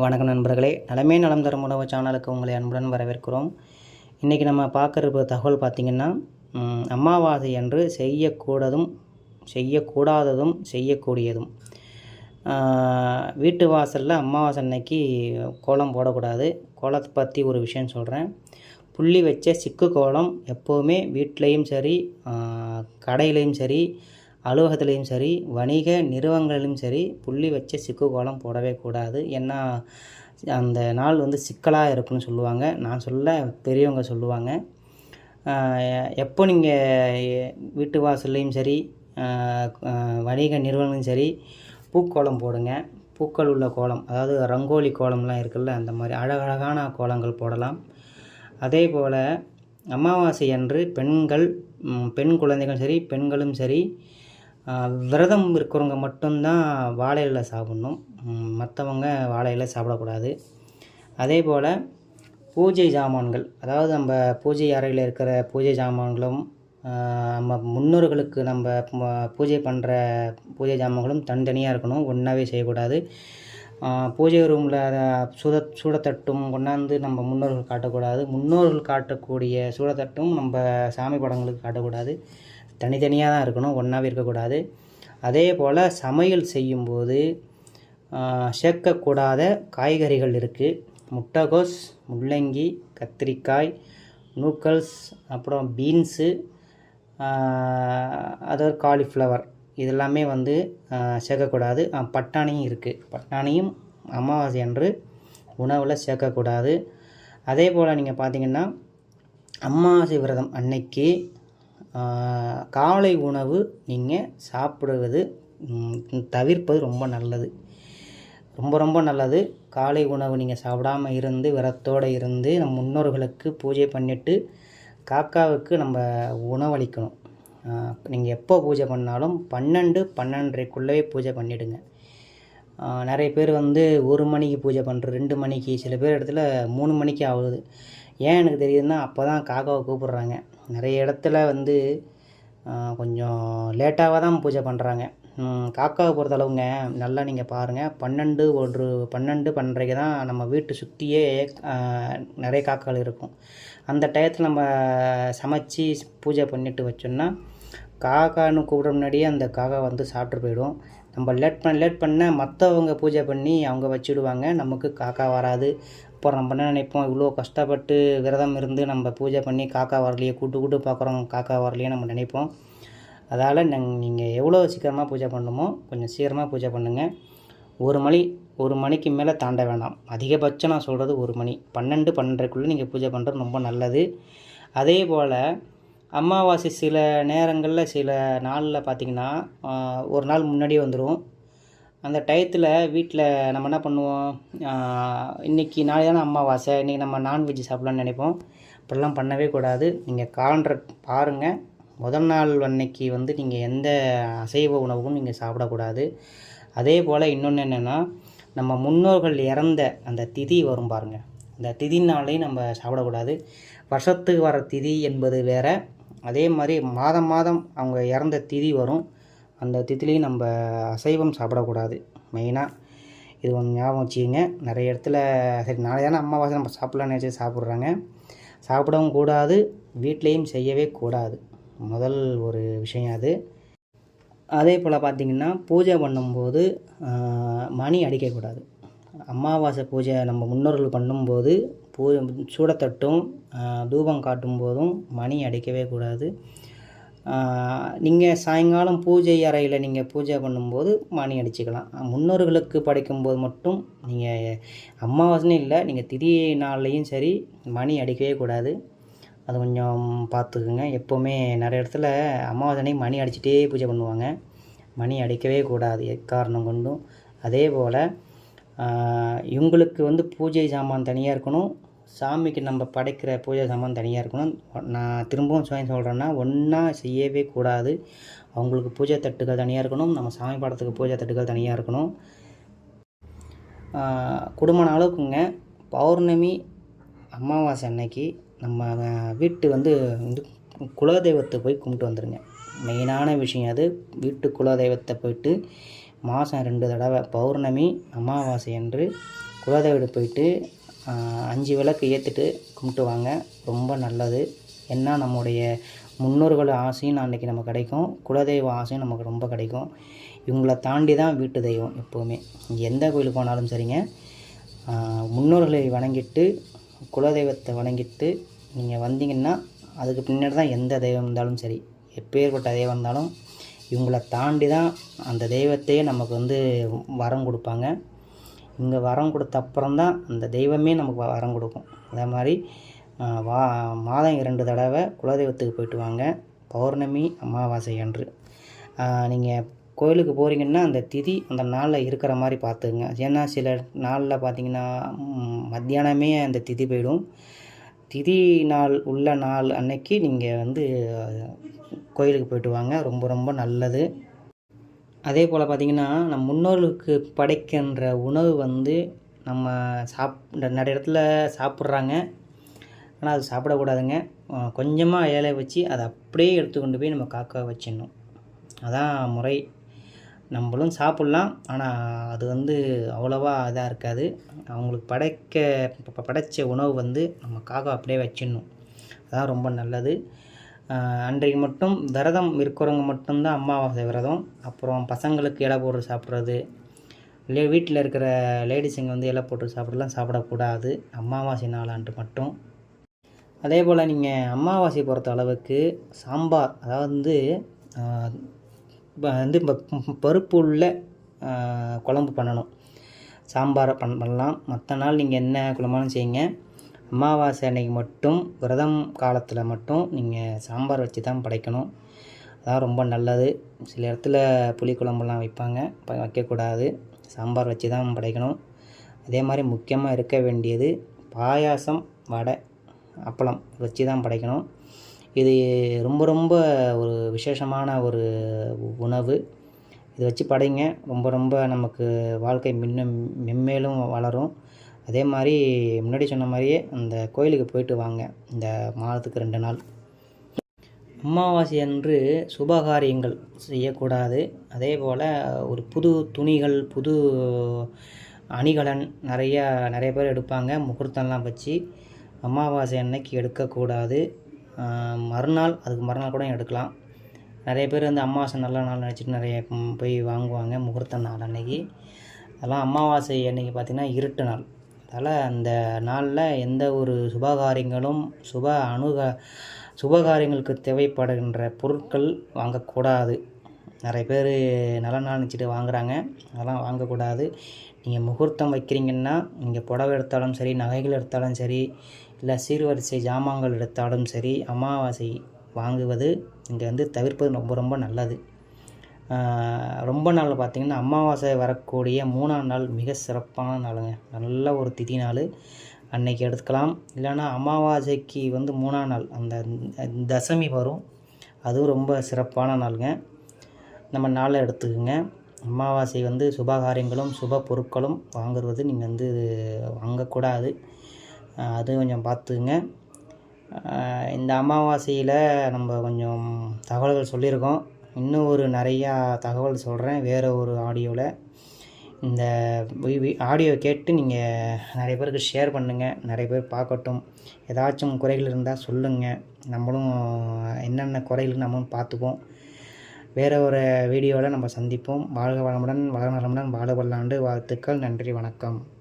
வணக்கம் நண்பர்களே. நலமே நலம் தரும் உணவு சேனலுக்கு உங்களை அன்புடன் வரவேற்கிறோம். இன்றைக்கி நம்ம பார்க்குற தகவல் பார்த்திங்கன்னா அமாவாசை அன்று செய்யக்கூடதும் செய்யக்கூடாததும் செய்யக்கூடியதும். வீட்டு வாசலில் அமாவாசை அன்னைக்கு கோலம் போடக்கூடாது. கோலத்தை பற்றி ஒரு விஷயம் சொல்கிறேன் புள்ளி வச்ச சிக்கு கோலம் எப்போவுமே வீட்லேயும் சரி கடையிலையும் சரி அலுவலகத்துலேயும் சரி வணிக நிறுவனங்களிலும் சரி புள்ளி வச்ச சிக்கு கோலம் போடவே கூடாது. ஏன்னா அந்த நாள் வந்து சிக்கலாக இருக்குன்னு சொல்லுவாங்க. நான் சொல்ல பெரியவங்க சொல்லுவாங்க. எப்போ நீங்கள் வீட்டு வாசல்லையும் சரி வணிக நிறுவனங்களும் சரி பூக்கோலம் போடுங்க. பூக்கள் உள்ள கோலம் அதாவது ரங்கோலி கோலம்லாம் இருக்குல்ல அந்த மாதிரி அழகழகான கோலங்கள் போடலாம். அதே போல் அமாவாசை அன்று பெண்கள் பெண் குழந்தைகளும் சரி பெண்களும் சரி விரதம் இருக்கிறவங்க மட்டும்தான் வாழை இலை சாப்பிட்ணும். மற்றவங்க வாழை இலை சாப்பிடக்கூடாது. அதே போல் பூஜை சாமான்கள் அதாவது நம்ம பூஜை அறையில் இருக்கிற பூஜை சாமான்களும் நம்ம முன்னோர்களுக்கு நம்ம பூஜை பண்ணுற பூஜை சாமான்களும் தனித்தனியாக இருக்கணும். ஒன்றாவே செய்யக்கூடாது. பூஜை ரூமில் சுட சூடத்தட்டும் கொண்டாந்து நம்ம முன்னோர்கள் காட்டக்கூடாது. முன்னோர்கள் காட்டக்கூடிய சூடத்தட்டும் நம்ம சாமி படங்களுக்கு காட்டக்கூடாது. தனித்தனியாக தான் இருக்கணும் ஒன்றாவே இருக்கக்கூடாது. அதே போல் சமையல் செய்யும்போது சேர்க்கக்கூடாத காய்கறிகள் இருக்குது முட்டைகோஸ் முள்ளங்கி கத்திரிக்காய் நூக்கல்ஸ் அப்புறம் பீன்ஸு அதாவது காலிஃப்ளவர். இதெல்லாமே வந்து சேர்க்கக்கூடாது. பட்டாணியும் இருக்குது பட்டாணியும் அமாவாசை அன்று உணவில் சேர்க்கக்கூடாது. அதே போல் நீங்கள் பார்த்தீங்கன்னா அமாவாசை விரதம் அன்னைக்கு காலை உணவு நீங்கள் சாப்பிடுவது தவிர்ப்பது ரொம்ப நல்லது. ரொம்ப ரொம்ப நல்லது. காலை உணவு நீங்கள் சாப்பிடாம இருந்து விரத்தோடு இருந்து நம் முன்னோர்களுக்கு பூஜை பண்ணிவிட்டு காக்காவுக்கு நம்ம உணவளிக்கணும். நீங்கள் எப்போ பூஜை பண்ணாலும் பன்னெண்டு பன்னெண்டரைக்குள்ளே பூஜை பண்ணிவிடுங்க நிறைய பேர் வந்து ஒரு மணிக்கு பூஜை பண்ணுற ரெண்டு மணிக்கு சில பேர் இடத்துல மூணு மணிக்கு ஆகுது. ஏன் எனக்கு தெரியுதுன்னா அப்போ தான் காக்காவை கூப்பிட்றாங்க. நிறைய இடத்துல வந்து கொஞ்சம் லேட்டாக தான் பூஜை பண்ணுறாங்க காக்காவை பொறுத்தளவுங்க நல்லா நீங்கள் பாருங்கள் பன்னெண்டு ஒரு பன்னெண்டு பன்னரைக்கு தான் நம்ம வீட்டு சுற்றியே நிறைய காக்காக்கள் இருக்கும். அந்த டயத்தில் நம்ம சமைச்சு பூஜை பண்ணிட்டு வச்சோம்னா காக்கான்னு கூப்பிட முன்னாடியே அந்த காக்கா வந்து சாப்பிட்டு போயிடும். நம்ம லேட் பண்ண லேட் பண்ண மற்றவங்க பூஜை பண்ணி அவங்க வச்சுடுவாங்க. நமக்கு காக்கா வராது. அப்புறம் நம்ம என்ன நினைப்போம்? இவ்வளோ கஷ்டப்பட்டு விரதம் இருந்து நம்ம பூஜை பண்ணி காக்கா வரலையே கூட்டு கூட்டு பார்க்குறோம் காக்கா வரலையே நம்ம நினைப்போம். அதால் நீங்கள் எவ்வளோ சீக்கிரமாக பூஜை பண்ணணுமோ கொஞ்சம் சீக்கிரமாக பூஜை பண்ணுங்கள் ஒரு மணி ஒரு மணிக்கு மேலே தாண்ட வேண்டாம் அதிகபட்சம் நான் சொல்கிறது ஒரு மணி. பன்னெண்டு பன்னெண்டரைக்குள்ளே நீங்கள் பூஜை பண்ணுறது ரொம்ப நல்லது. அதே போல் அமாவாசை சில நேரங்களில் சில நாளில் பார்த்திங்கன்னா ஒரு நாள் முன்னாடியே வந்துடும் அந்த டயத்தில் வீட்டில் நம்ம என்ன பண்ணுவோம்? இன்றைக்கி இன்னைக்கு நாளை தானே அமாவாசை இன்றைக்கி நம்ம நான்வெஜ் சாப்பிட்லான்னு நினைப்போம். அப்படிலாம் பண்ணவே கூடாது. நீங்கள் காலண்டர் பாருங்கள் முதல் நாள் அன்னைக்கு வந்து நீங்கள் எந்த அசைவ உணவும் நீங்கள் சாப்பிடக்கூடாது. அதே போல் இன்னொன்று என்னென்னா நம்ம முன்னோர்கள் இறந்த அந்த திதி வரும் பாருங்கள் அந்த திதினாலையும் நம்ம சாப்பிடக்கூடாது. வருஷத்துக்கு வர திதி என்பது வேறு அதே மாதிரி மாதம் மாதம் அவங்க இறந்த திதி வரும். அந்த திதிலையும் நம்ம அசைவம் சாப்பிடக்கூடாது. மெயினாக இது ஒன்று ஞாபகம் வச்சுக்கோங்க. நிறைய இடத்துல சரி நாளை தானே அம்மாவாசை நம்ம சாப்பிட்லான்னு நினச்சி சாப்பிட்றாங்க. சாப்பிடவும் கூடாது வீட்லேயும் செய்யவே கூடாது. முதல் ஒரு விஷயம் அது. அதே போல் பார்த்திங்கன்னா பூஜை பண்ணும்போது மணி அடிக்கக்கூடாது. அமாவாசை பூஜை நம்ம முன்னோர்கள் பண்ணும்போது பூ சூடத்தட்டும் தூபம் காட்டும் போதும் மணி அடிக்கவே கூடாது. நீங்கள் சாயங்காலம் பூஜை அறையில் நீங்கள் பூஜை பண்ணும்போது மணி அடிச்சுக்கலாம். முன்னோர்களுக்கு படைக்கும்போது மட்டும் நீங்கள் அமாவாசைன்னு இல்லை நீங்கள் திதி நாள்லேயும் சரி மணி அடிக்கவே கூடாது. அது கொஞ்சம் பார்த்துக்குங்க எப்போவுமே நிறைய இடத்துல அமாவாசனை மணி அடிச்சுட்டே பூஜை பண்ணுவாங்க. மணி அடிக்கவே கூடாது எக்காரணம் கொண்டும். அதே போல் இவங்களுக்கு வந்து பூஜை சாமான் தனியாக இருக்கணும். சாமிக்கு நம்ம படைக்கிற பூஜை சாமான் தனியாக இருக்கணும். நான் திரும்பவும் சொல்லி சொல்கிறேன்னா ஒன்றா செய்யவே கூடாது. அவங்களுக்கு பூஜை தட்டுகள் தனியாக இருக்கணும். நம்ம சாமி படத்துக்கு பூஜை தட்டுகள் தனியாக இருக்கணும். ஆஹ் குடும்ப அளவுக்குங்க பௌர்ணமி அமாவாசை அன்னைக்கு நம்ம வீட்டு வந்து வந்து குலதெய்வத்தை போய் கும்பிட்டு வந்துடுங்க மெயினான விஷயம் அது. வீட்டு குலதெய்வத்தை போயிட்டு மாதம் ரெண்டு தடவை பௌர்ணமி அமாவாசை அன்று குலதெய்வத்தை போயிட்டு அஞ்சு விளக்கு ஏற்றிட்டு கும்பிட்டு வாங்க. ரொம்ப நல்லது. ஏன்னா நம்முடைய முன்னோர்கள் ஆசையும் அன்றைக்கி நமக்கு கிடைக்கும். குலதெய்வ ஆசையும் நமக்கு ரொம்ப கிடைக்கும். இவங்களை தாண்டி தான் வீட்டு தெய்வம் எப்போவுமே. எந்த கோயிலுக்கு போனாலும் சரிங்க. முன்னோர்களை வணங்கிட்டு குலதெய்வத்தை வணங்கிட்டு நீங்கள் வந்தீங்கன்னா அதுக்கு பின்னாடி தான் எந்த தெய்வம் இருந்தாலும் சரி எப்பேற்பட்ட தெய்வம் இருந்தாலும் இவங்கள தாண்டி தான் அந்த தெய்வத்தையே நமக்கு வந்து வரம் கொடுப்பாங்க. இங்கே வரம் கொடுத்த அப்புறம் தான் அந்த தெய்வமே நமக்கு வ- வரம் கொடுக்கும். அதே மாதிரி வா மாதம் இரண்டு தடவை குலதெய்வத்துக்கு போயிட்டு வாங்க. பௌர்ணமி அமாவாசை அன்று. நீங்கள் கோயிலுக்கு போகிறீங்கன்னா அந்த திதி அந்த நாளில் இருக்கிற மாதிரி பார்த்துக்குங்க. ஏன்னா சில நாளில் பார்த்தீங்கன்னா மத்தியானமே அந்த திதி போயிடும். திதி நாள் உள்ள நாள் அன்னைக்கு நீங்கள் வந்து கோயிலுக்கு போயிட்டு வாங்க. ரொம்ப ரொம்ப நல்லது. அதே போல் பார்த்திங்கன்னா நம் முன்னோர்களுக்கு படைக்கின்ற உணவு வந்து நம்ம சாப் நிறைய இடத்துல சாப்பிட்றாங்க. ஆனால் அது சாப்பிடக்கூடாதுங்க. கொஞ்சமாக ஏழை வச்சு அதை அப்படியே எடுத்து கொண்டு போய் நம்ம காக்க வச்சிடணும். அதான் முறை. நம்மளும் சாப்பிட்லாம். ஆனால் அது வந்து அவ்வளோவா இதாக இருக்காது. அவங்களுக்கு படைக்க ப- படைச்ச உணவு வந்து நம்ம காக்கா அப்படியே வச்சிடணும். அதான் ரொம்ப நல்லது. அன்றைக்கு மட்டும் விரதம் இருக்கிறவங்க மட்டும்தான் அமாவாசை விரதம். அப்புறம் பசங்களுக்கு இலை போட்டு சாப்பிட்றது. இல்லை வீட்டில் இருக்கிற லேடிஸுங்க வந்து இலை போட்டு சாப்பிடலாம் சாப்பிடக்கூடாது. அமாவாசை நாளாண்டு மட்டும். அதே போல் நீங்கள் அமாவாசை பொறுத்த அளவுக்கு சாம்பார் அதாவது வந்து வந்து ப- பருப்பு உள்ள குழம்பு பண்ணணும். சாம்பாரை பண் பண்ணலாம். மற்ற நாள் நீங்கள் என்ன குழம்பாலும் செய்யுங்க. அமாவாசை அன்னைக்கு மட்டும் விரதம் காலத்தில் மட்டும் நீங்கள் சாம்பார் வச்சு தான் படைக்கணும். அதான் ரொம்ப நல்லது. சில இடத்துல புளிக்குழம்புலாம் வைப்பாங்க. ப- வைக்கக்கூடாது. சாம்பார் வச்சு தான் படைக்கணும். அதே மாதிரி முக்கியமாக இருக்க வேண்டியது பாயாசம் வடை அப்பளம் வச்சு தான் படைக்கணும். இது ரொம்ப ரொம்ப ஒரு விசேஷமான ஒரு உணவு. இதை வச்சு படைங்க. ரொம்ப ரொம்ப நமக்கு வாழ்க்கை மின்னும் மென்மேலும் வளரும். அதே மாதிரி முன்னாடி சொன்ன மாதிரியே அந்த கோயிலுக்கு போயிட்டு வாங்க. இந்த மாதத்துக்கு ரெண்டு நாள். அமாவாசை அன்று சுபகாரியங்கள் செய்யக்கூடாது. அதே போல் ஒரு புது துணிகள் புது அணிகலன் நிறையா நிறைய பேர் எடுப்பாங்க. முகூர்த்தம்லாம் வச்சு அமாவாசை அன்னைக்கு எடுக்கக்கூடாது. மறுநாள் அதுக்கு மறுநாள் கூட எடுக்கலாம். நிறைய பேர் வந்து அமாவாசை நல்ல நாள் நினச்சிட்டு நிறைய போய் வாங்குவாங்க முகூர்த்த நாள் அன்னைக்கு. அதெல்லாம் அமாவாசை அன்னைக்கு பார்த்திங்கன்னா இருட்டு நாள். அதனால் அந்த நாளில் எந்த ஒரு சுபகாரியங்களும் சுப அணுக சுபகாரியங்களுக்கு தேவைப்படுகின்ற பொருட்கள் வாங்கக்கூடாது. நிறைய பேர் நல்ல நாள் நினச்சிட்டு வாங்குறாங்க. அதெல்லாம் வாங்கக்கூடாது. நீங்கள் முகூர்த்தம் வைக்கிறீங்கன்னா நீங்கள் புடவை எடுத்தாலும் சரி நகைகள் எடுத்தாலும் சரி இல்லை சீர்வரிசை ஜாமான்கள் எடுத்தாலும் சரி அமாவாசை வாங்குவது இங்கே வந்து தவிர்ப்பது ரொம்ப ரொம்ப நல்லது. ரொம்ப நாள் பார்த்திங்கன்னா அமாவாசை வரக்கூடிய மூணாம் நாள் மிக சிறப்பான நாளுங்க. நல்ல ஒரு திதி நாள். அன்னைக்கு எடுத்துக்கலாம். இல்லைன்னா அமாவாசைக்கு வந்து மூணாம் நாள் அந்த தசமி வரும். அதுவும் ரொம்ப சிறப்பான நாளுங்க. நம்ம நாளை எடுத்துக்கோங்க. அமாவாசை வந்து சுபகாரியங்களும் சுப பொருட்களும் வாங்குறது நீங்கள் வந்து வாங்கக்கூடாது. அது கொஞ்சம் பார்த்துக்குங்க இந்த அமாவாசையில் நம்ம கொஞ்சம் தகவல்கள் சொல்லியிருக்கோம். இன்னும் ஒரு நிறையா தகவல் சொல்கிறேன் வேறு ஒரு ஆடியோவில் இந்த ஆடியோ கேட்டு நீங்கள் நிறைய பேருக்கு ஷேர் பண்ணுங்கள் நிறைய பேர் பார்க்கட்டும். ஏதாச்சும் குறைகள் இருந்தால் சொல்லுங்கள் நம்மளும் என்னென்ன குறைகள் நம்மளும் பார்த்துப்போம். வேறு ஒரு வீடியோவில் நம்ம சந்திப்போம். வாழ்க வளமுடன் வள நலமுடன் வாழ வல்லாண்டு வாழ்த்துக்கள். நன்றி வணக்கம்.